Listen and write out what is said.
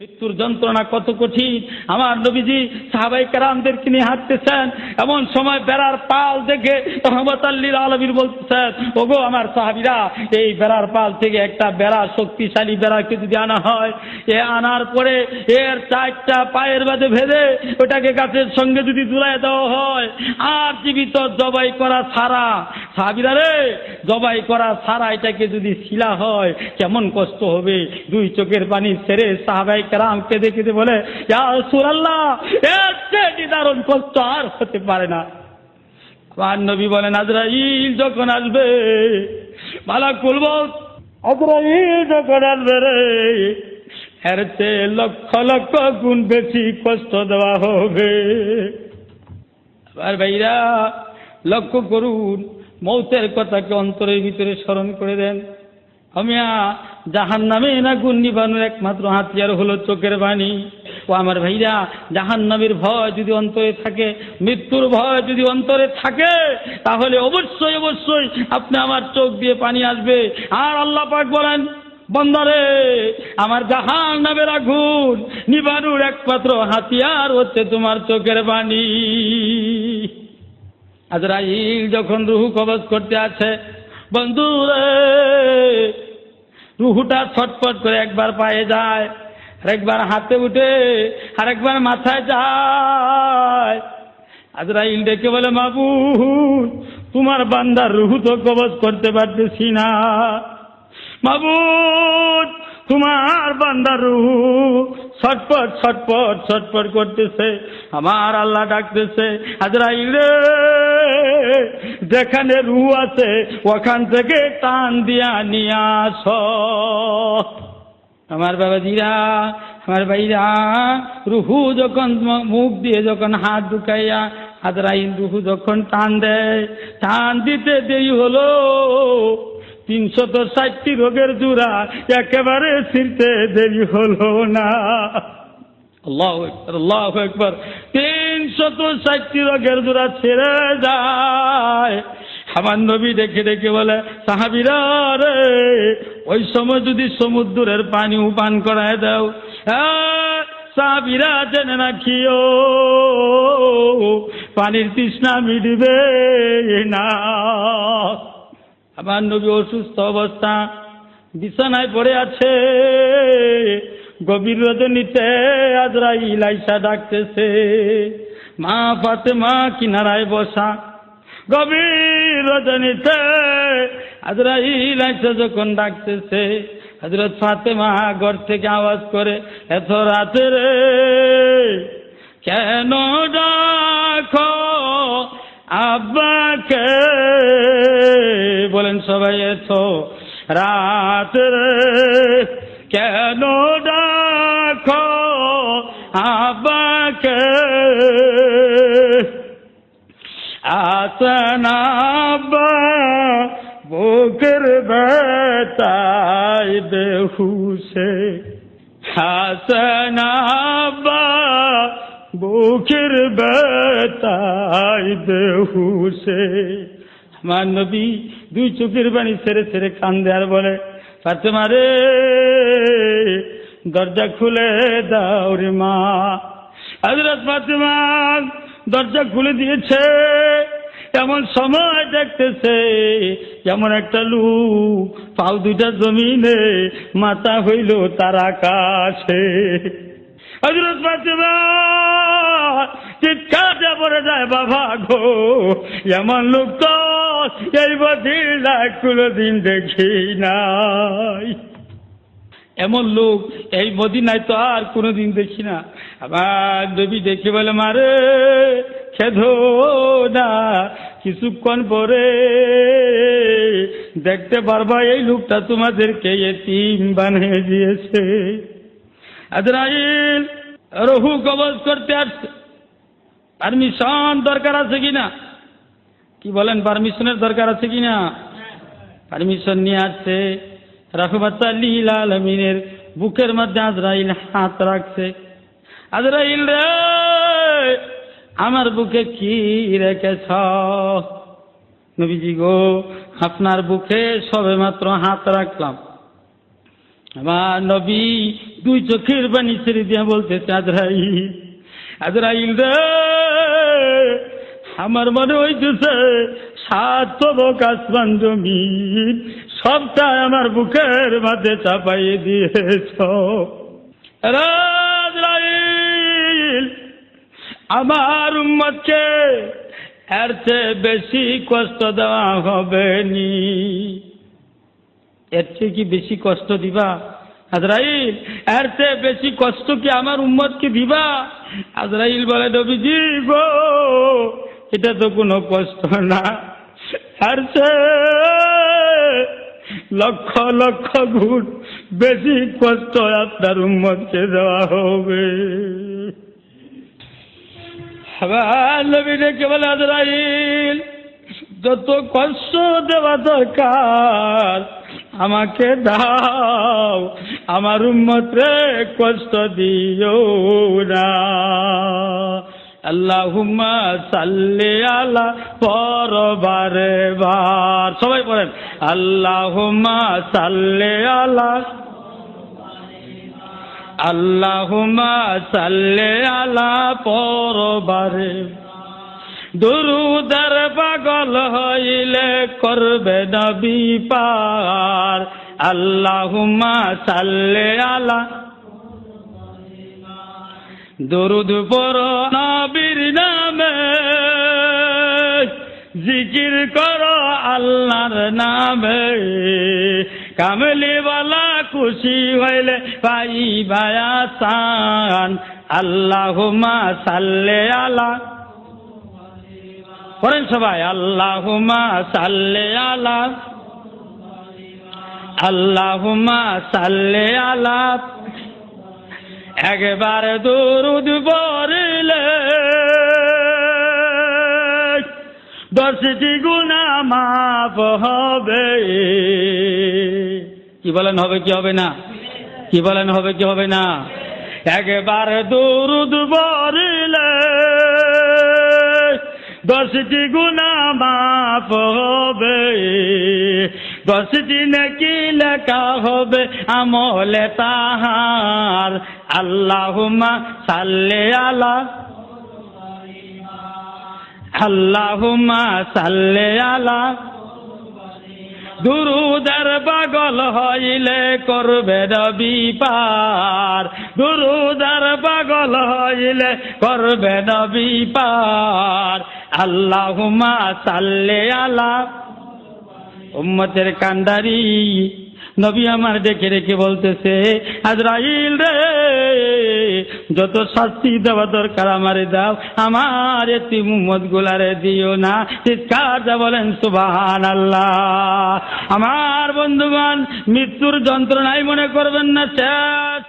মৃত্যুর যন্ত্রণা কত কঠিন। আমার নবীজি সাহাবাই কারামদেরকে নিয়ে হাঁটতেছেন। এমন সময় বেড়ার পাল দেখে রহমত আল্লীর আলমীর বলতেছেন, ওগো আমার সাহাবিরা, এই বেড়ার পাল থেকে একটা বেড়া, শক্তিশালী বেড়াকে যদি আনা হয়, এ আনার পরে এর চারটা পায়ের বাদে ভেদে ওটাকে গাছের সঙ্গে যদি দুলাই দেওয়া হয়, আর জীবিত জবাই করা ছাড়া সাহাবিরা রে জবাই করা ছাড়া এটাকে যদি শিলা হয়, কেমন কষ্ট হবে? দুই চোখের পানি সেরে সাহাবাই কেরাম কেঁদে কেঁদে বলে সুরাল্লাহ দারুণ কষ্ট আর হতে পারে না। আমার নবী বলেন, আজরাইল যখন আসবে মালা খুলব আজরাইল যখন আসবে রে, এর চেয়ে লক্ষ লক্ষ গুণ বেশি কষ্ট দেওয়া হবে। আর ভাইরা, লক্ষ্য করুন মৌতের কথাকে অন্তরের ভিতরে স্মরণ করে দেন। আমিয়া জাহান নামে না গুণ নিবানোর একমাত্র হাতিয়ার হলো চোখের বাণী। ও আমার ভাইরা জাহান নামের ভয় যদি অন্তরে থাকে, মৃত্যুর ভয় যদি অন্তরে থাকে, তাহলে অবশ্যই অবশ্যই আপনি আমার চোখ দিয়ে পানি আসবে। আর আল্লাহ পাক বলেন, বন্দরে, আমার জাহান নামের আগুন নিবানুর একমাত্র হাতিয়ার হচ্ছে তোমার চোখের বাণী। আজরাইল যখন রুহু কবজ করতে আছে, বন্ধু রুহুটা ছটফট করে একবার পায়ে যায়, আরেকবার হাতে উঠে, আরেকবার মাথায় যায়। আজরাইল ডেকে বলে বাবু তোমার বান্দার রুহু তো কবজ করতে পারতেছি না। মাবুদ, তোমার বান্দার রুহু ছটপট ছটপট ছটপট করতেছে। আমার আল্লাহ ডাকতেছে, আজরাইল রে। যেখানে রু আছে ওখান থেকে টান দিয়া নিয়ে আস। আমার বাবাজিরা, আমার ভাইরা, রুহু যখন মুখ দিয়ে যখন হাত ঢুকাইয়া আজরাইল রুহু যখন টান দেয়, টান দিতে দেরি হলো। তিনশত ষাটটি রোগের জোড়া একেবারে ছিঁড়তে দেরি হলো না। আল্লাহ একবার আল্লাহ একবার তিনশত ষাটটি রোগের জোড়া ছেড়ে যায়। আমার নবী দেখে দেখে বলে, সাহাবিরা ওই সময় যদি সমুদ্রের পানি উপান করায় দাও সাহাবিরা জেনে রাখিও, পানির তৃষ্ণা মিটবে না। আমার নবী অসুস্থ অবস্থা, বিছানায় পড়ে আছে। গভীর রজনীতে আজরাইল আইসা ডাকতেছে। মা পাতে মা কিনারায় বসা। গভীর রজনীতে আজরাইল আইসা যখন ডাকতেছে হজরত ফাতেমা ঘর থেকে আওয়াজ করে, এত রাতে রে, কেন ডাকো আব্বাকে? বলেন সবাই এসো রাত রে, কেন আসেন বুকের বেতাই বেহুসে হাসেন বুকের বেতাই বেহুসে আমার নবী দুই চোখের বাণী ছেড়ে ছেড়ে কান্দে আর বলে, ফাতেমা রে, দরজা খুলে দাও রে মা। হজরত ফাতেমা দরজা খুলে দিয়েছে। এমন সময় দেখতেছে যেমন একটা লুক, পাও দুইটা জমিনে, মাথা হইল তার আকাশে। এমন দেখি নাই। এমন লোক, এই মদিনায় তো আর কোনোদিন দেখি না। আবার দেবী দেখে বলে মারে খেধো না, কিছুক্ষণ পরে দেখতে পারবা, এই লোকটা তোমাদেরকে এতিম বানিয়ে দিয়েছে। আজরাইল রহু কবজ করতে আসছে। পারমিশন দরকার আছে কিনা কি বলেন, পারমিশনের দরকার আছে কিনা পারমিশন নিয়ে আসছে। রাঘবাচ্চা লীল আলমিনের বুকের মধ্যে আজরাইল হাত রাখছে। আজরাইল রে, আমার বুকে কি রেখেছ? নবীজি গো, আপনার বুকে সবে মাত্র হাত রাখলাম। আমার নবী দুই চোখের পানি ছেড়ে দিয়ে বলতেছে, আজরাইল আজরাইল রে, আমার মনে হইতেছে, সাত তবক আসমান জমিন সবটা আমার বুকের মাঝে চাপাই দিয়েছ। আজরাইল আমার উম্মতকে এর চেয়ে বেশি কষ্ট দেওয়া হবে নি এর চেয়ে কি বেশি কষ্ট দিবা? আজরাইল এর চেয়ে বেশি কষ্ট কি আমার উম্মতকে দিবা? আজরাইল বলে, নবীজি গো, এটা তো কোনো কষ্ট না। এর চেয়ে লক্ষ লক্ষ গুণ বেশি কষ্ট আপনার উম্মতকে দেওয়া হবে। আবার নবী ডেকে বলে, আজরাইল, যত কষ্ট দেওয়া দরকার, আমাকে দাও, আমার উম্মতরে কষ্ট দিও না। আল্লাহুম্মা সাল্লি আলা পরবারে বার সবাই পড়েন, আল্লাহুম্মা সাল্লি আলা আল্লাহুম্মা সাল্লি আলা পরবারে। দুরুদার পাগল হইলে করবে নবী পার। আল্লাহুম্মা সাল্লি আলা দরুদ পর নবীর নামে। জিকির কর আল্লাহর নামে। কামলিওয়ালা খুশি হইলে পাই ভায়া সান আল্লাহুম্মা সাল্লে আলা। পড়েন সবাই, আল্লাহুম্মা সাল্লে আলা। আল্লাহুম্মা সাল্লে আলা। একবার দরুদ পড়লে দশটি গুণা মাফ হবে। কি বলেন হবে কি হবে না? কি বলেন হবে কি হবে না? একবার দরুদ পড়লে দশটি গুণা মাফ হবে। দশটি নাকি লেখা হবে আমলে তাহার আল্লাহুমা সাল্লে আলা আল্লাহুমা সাল্লে আলা দুরুদার পাগল হইলে করবে রবি পার। দুরুদার পাগল হইলে করবে নবী পার। আল্লাহুমা সাল্লে আলা উম্মতের কান্ডারি। নবী আমার দেখে রেখে বলতেছে, আজরাইল রে, যত শাস্তি দেওয়া দরকার আমারে দাও, আমার এটি মোহাম্মদ গুলারে দিও না। চিৎকার যা বলেন সুবাহান আল্লাহ আমার বন্ধুগণ, মৃত্যুর যন্ত্রণাই মনে করবেন না, শেষ